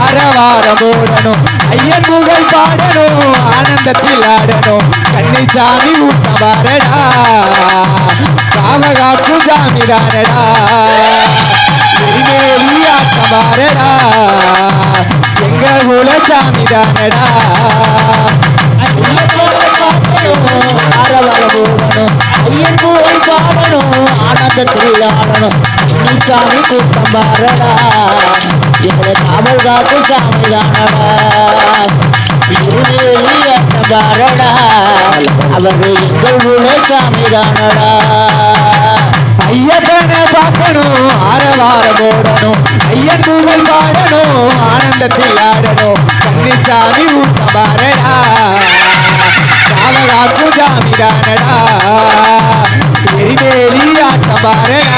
ஆரவாரம் ஓடணும் ஐயன் புகழ் பாடணும் ஆனந்தத்தில் ஆடணும் கண்ணை சாமி ஊட்ட பாரடா காமகாக்கு சாமி தானடா எரிமேலி ஆட்டம் பாரடா எங்க குல சாமி தானடா ஆரவாரம் ஐயன் புகழ் பாடணும் ஆனந்தத்தில் ஆடணும் சாமி கூட்டம் பாரடா எங்களை காவல் காக்கும் சாமி தானடா இருவேலி அட்ட பாரடா அவர் எங்கள் குல சாமி தானடா ஐயப்பனை பார்க்கணும் ஆரவாரம் ஓடணும் ஐயன் புகழ் பாடணும் ஆனந்தத்தில் ஆடணும் கன்னிச்சாமி பாரடா சாமி தானடா எரிமேலி பாரடா